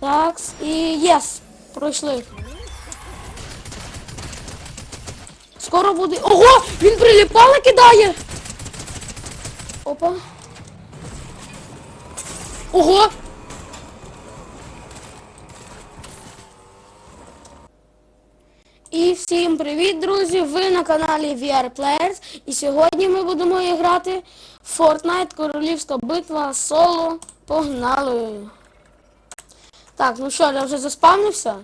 Так, і єс! Пройшли. Скоро буде. Ого! Він приліпали кидає! Опа. Ого! І всім привіт, друзі! Ви на каналі VR Players. І сьогодні ми будемо грати в Fortnite Королівська битва соло. Погнали! Так, ну що, я вже заспавнився?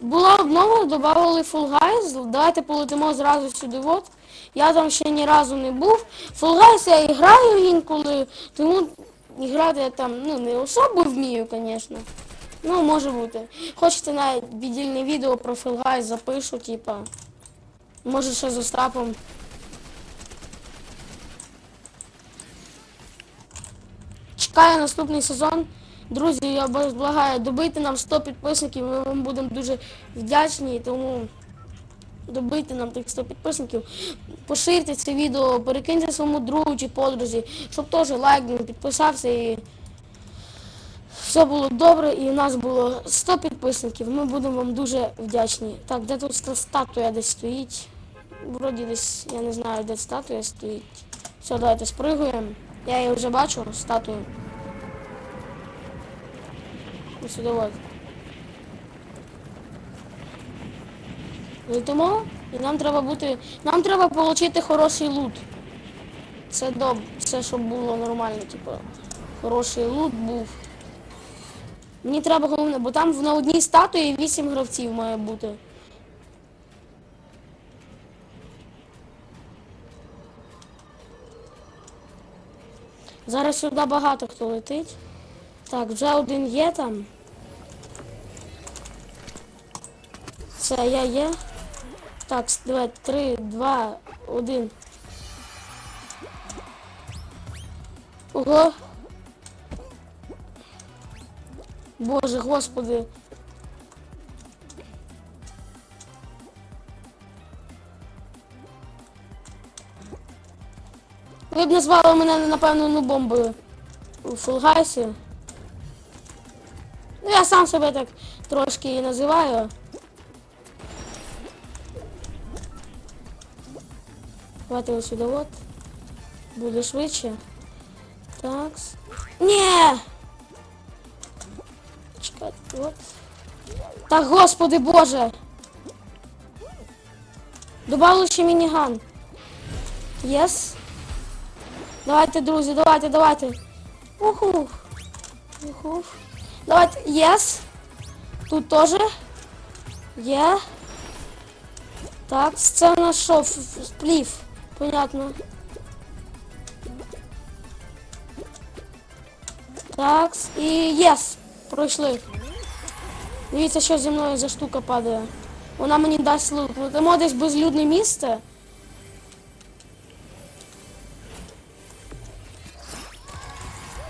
Була обнова, додавали Full Guys. Давайте полетимо зразу сюди. От. Я там ще ні разу не був. Full Guys я і граю інколи, тому грати я там ну, не особо вмію, звісно. Ну, може бути. Хочете навіть віддільне відео про Full запишу, типа. Може ще з Остапом. Чекаю наступний сезон. Друзі, я вас благаю, добийте нам 100 підписників, ми вам будемо дуже вдячні, тому добийте нам тих 100 підписників. Поширте це відео, перекиньте своєму другу чи подрузі, щоб теж лайкнув, підписався і все було добре і у нас було 100 підписників. Ми будемо вам дуже вдячні. Так, де тут статуя десь стоїть? Вроді десь, я не знаю, де статуя стоїть. Все, давайте спригуємо. Я її вже бачу, статую. Ось сюди от. Летимо, і нам треба бути. Нам треба отримати хороший лут. Це доб, це щоб було нормально, типу. Хороший лут був. Мені треба головне, бо там на одній статуї 8 гравців має бути. Зараз сюди багато хто летить. Так, вже один є там. Це я є. Так, давай, три, два, один. Ого. Боже, господи. Ви б назвали мене, напевно, ну бомбою у фулгайсі. Ну я сам себе так трошки і називаю. Давайте ось сюди от. Буде швидше. Так. Ні! Чекайте, от. Так, господи боже! Добавили ще мініган. Єс. Давайте, друзі, давайте, давайте. Уху. Уху. Давайте. Єс. Тут теж. Є. Так, це у нас що? Ф- ф- Сплів. Понятно. Так, і єс. Пройшли. Дивіться, що зі мною за штука падає. Вона мені дасть лут. Летимо десь безлюдне місце.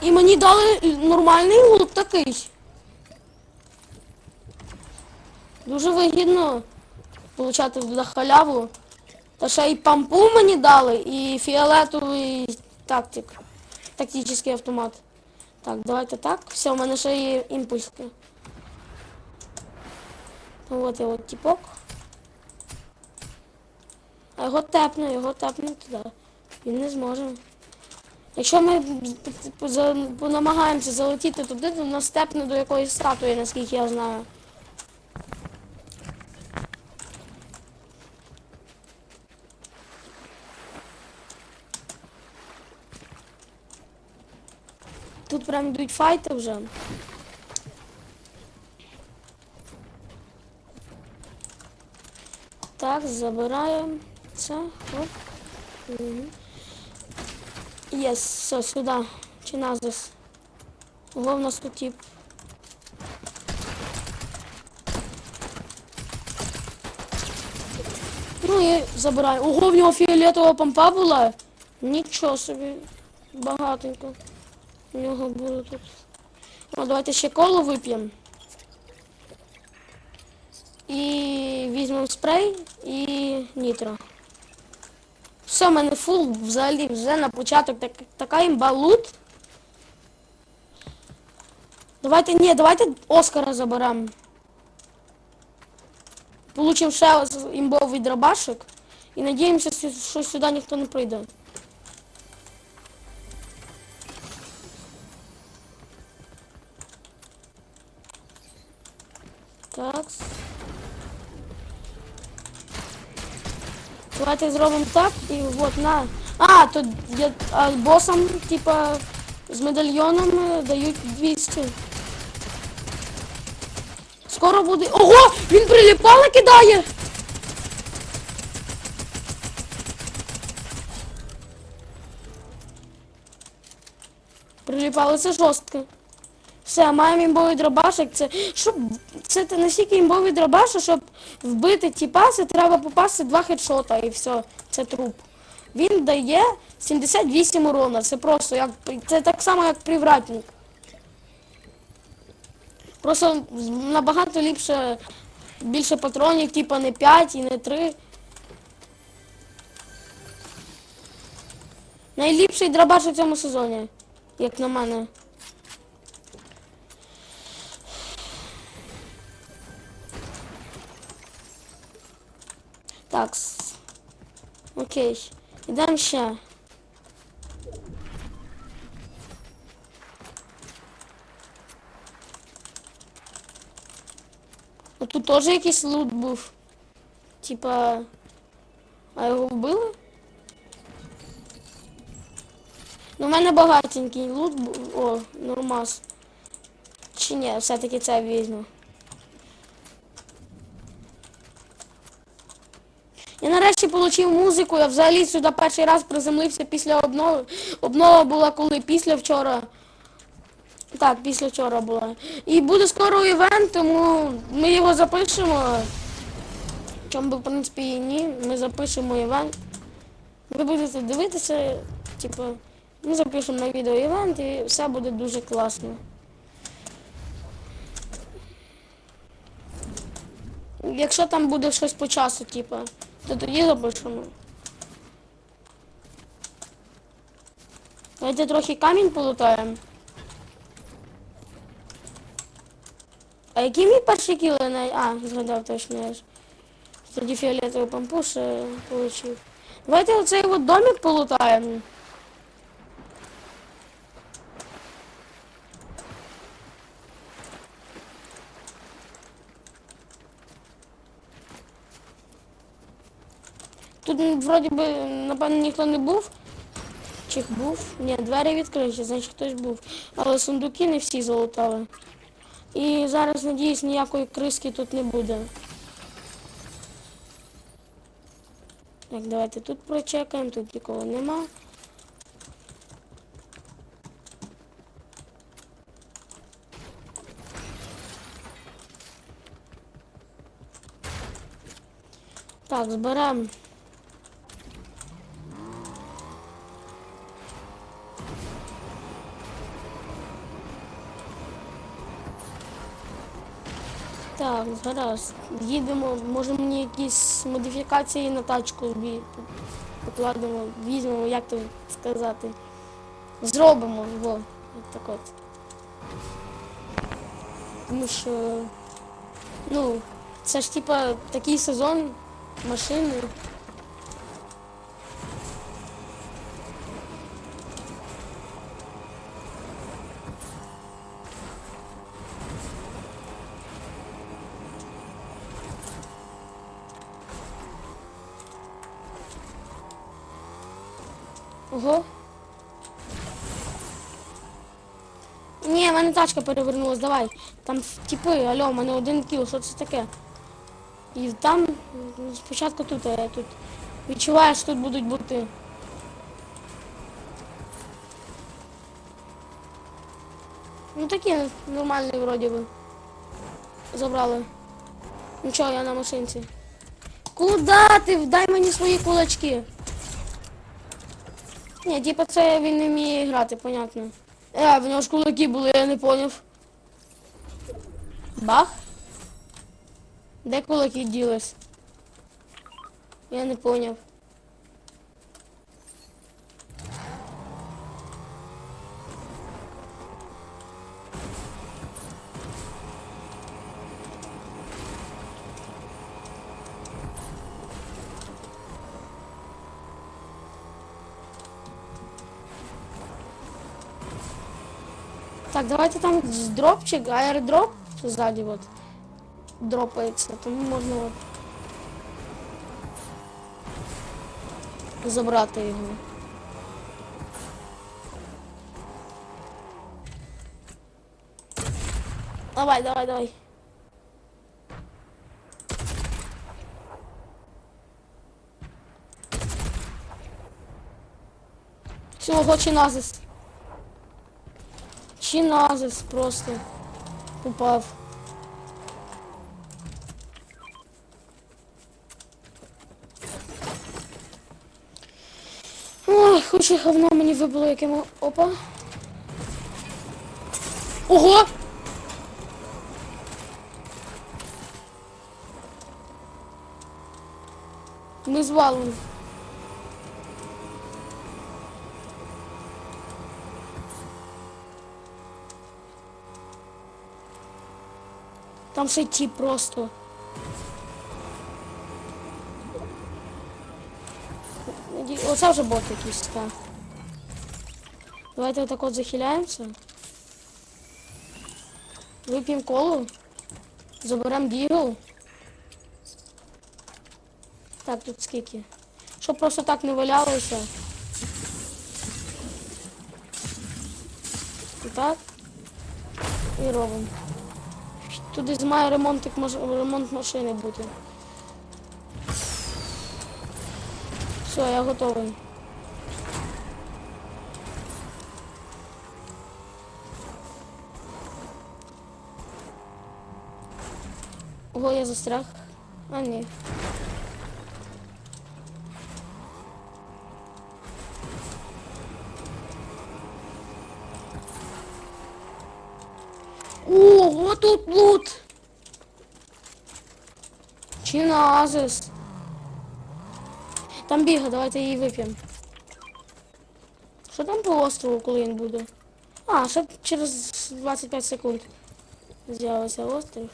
І мені дали нормальний лут такий. Дуже вигідно получати туди халяву. Та ще й пампу мені дали, і фіолетовий тактик. Тактичний автомат. Так, давайте так. Все, у мене ще є імпульски. От і от тіпок. А його тепне, його тепне туди. Він не зможе. Якщо ми намагаємося залетіти туди, то нас тепне до якоїсь статуї, наскільки я знаю. Тут прям йдуть файти вже. Так, забираємо це. Єс, все, сюди. Чи назис. Тут тип. Ну і забираю. Ого, в нього фіолетова помпа була. Нічого собі. Багатенько. У нього було тут. Ну, давайте ще коло вип'ємо. І візьмемо спрей і нітро. Все, в мене фул взагалі вже на початок так, така імба лут. Давайте, ні, давайте Оскара заберемо. Получим ще ось імбовий дробашик. І надіємося, сю- що сюди ніхто не прийде. Так. Давайте зробимо так і от на. А, тут я, а, босам, типа, з медальйоном е, дають 200. Скоро буде. Ого! Він приліпали кидає! Приліпали це жорстко. Все, маємо імбовий дробашик. Це щоб це настільки імбовий дробашик, щоб вбити ті паси, треба попасти два хедшота і все, це труп. Він дає 78 урона. Це просто як це так само, як привратник. Просто набагато ліпше, більше патронів, типа не 5 і не 3. Найліпший дробаш у цьому сезоні, як на мене. Так. Окей. Ідемо ще. А тут теж якийсь лут був. Типа. А його вбили? Ну, в мене багатенький лут був. О, нормас. Чи ні, все-таки це візьму. Я нарешті отримав музику, я взагалі сюди перший раз приземлився після обнови. Обнова була коли після вчора. Так, після вчора була. І буде скоро івент, тому ми його запишемо. Чому в принципі, і ні. Ми запишемо івент. Ви будете дивитися, типу, ми запишемо на відео івент і все буде дуже класно. Якщо там буде щось по часу, типу, то тоді запишемо. Давайте трохи камінь полутаємо. А які мій перші кіли на... А, згадав точно я ж. Тоді фіолетовий пампуш е, получив. Давайте оцей от домик полутаємо. Тут вроді би, напевно, ніхто не був. Чи був? Ні, двері відкриті, значить хтось був. Але сундуки не всі залутали. І зараз, надіюсь, ніякої криски тут не буде. Так, давайте тут прочекаємо, тут нікого нема. Так, зберемо. Гаразд. Їдемо, може мені якісь модифікації на тачку покладемо, візьмемо, як то сказати. Зробимо його. Так от. Тому що, ну, це ж типа такий сезон машини. Ого. Ні, в мене тачка перевернулась, давай. Там типи, алло, в мене один кіл, що це таке? І там спочатку тут, я тут. Відчуваю, що тут будуть бути. Ну такі нормальні вроді би. Забрали. Нічого, я на машинці. Куда ти? Дай мені свої кулачки. Ні, типа це він не вміє грати, понятно. Е, в нього ж кулаки були, я не поняв. Бах? Де кулаки ділись? Я не поняв. Так, давайте там з- дропчик, аеродроп ззаді от дропається, тому можна от забрати його. Давай, давай, давай. Всього чиназис. Чиназис просто упав. Ой, хоч і говно мені вибило яким... Опа. Ого! Ми звалимо. Там ще ті просто. Наді- Оце вже бот якийсь, так. Давайте отак от захиляємося. Вип'ємо колу. Заберемо дігл. Так, тут скільки. Щоб просто так не валялося. І так. І робимо. Тут десь має ремонт, ремонт машини бути. Все, я готовий. Ого, я застряг. А, ні. Ого, тут лут! Чиназис. Там біга, давайте її вип'ємо. Що там по острову, коли він буде? А, ще через 25 секунд з'явиться острів.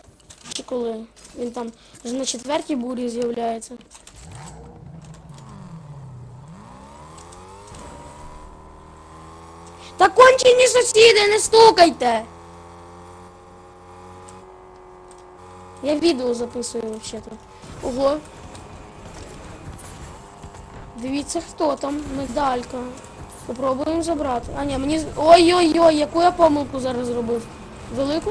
Чи коли? Він там вже на четвертій бурі з'являється. Та кончені сусіди, не стукайте! Я відео записую взагалі-то. Ого. Дивіться, хто там. Медалька. Попробуємо забрати. А ні, мені. Ой-ой-ой, яку я помилку зараз зробив? Велику?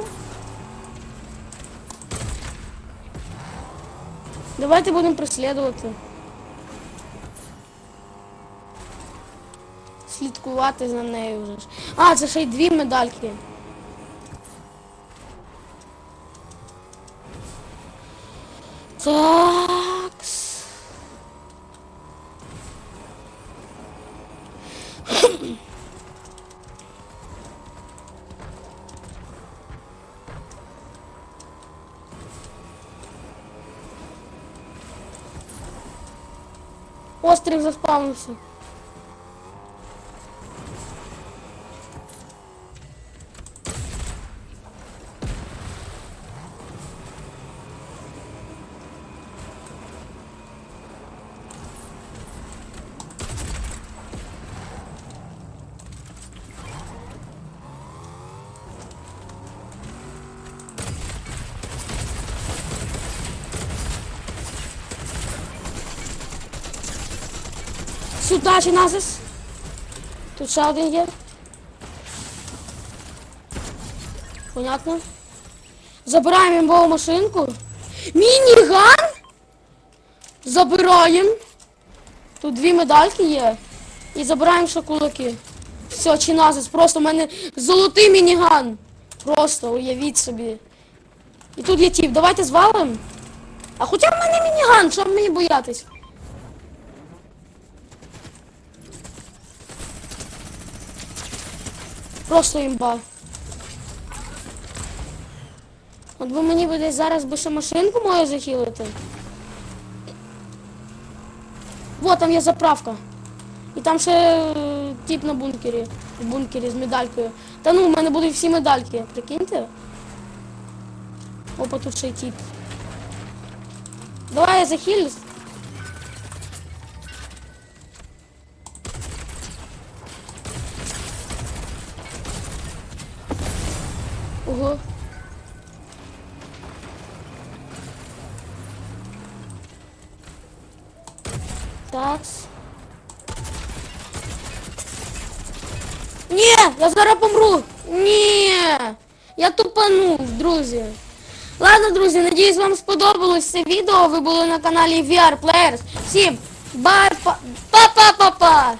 Давайте будемо преслідувати. Слідкувати за нею вже. А, це ще й дві медальки. Такс. Острів заспавнився. Сюди чи назис? Тут ще один є. Понятно. Забираємо імбову машинку. Мініган! Забираємо. Тут дві медальки є. І забираємо ще кулаки. Все, чи. Просто в мене золотий мініган. Просто уявіть собі. І тут є тіп. Давайте звалимо. А хоча в мене мініган, що мені боятись? Просто імба. От би мені би десь зараз би ще машинку мою захилити. Вот там є заправка. І там ще е, тип на бункері. В бункері з медалькою. Та ну, в мене будуть всі медальки, прикиньте. Опа, тут ще й тип. Давай я захилюсь. Ого. Такс. Ні, я зараз помру. Ні. Я тупанув, друзі. Ладно, друзі, надіюсь, вам сподобалось це відео. Ви були на каналі VR Players. Всім бай, па-па-па-па!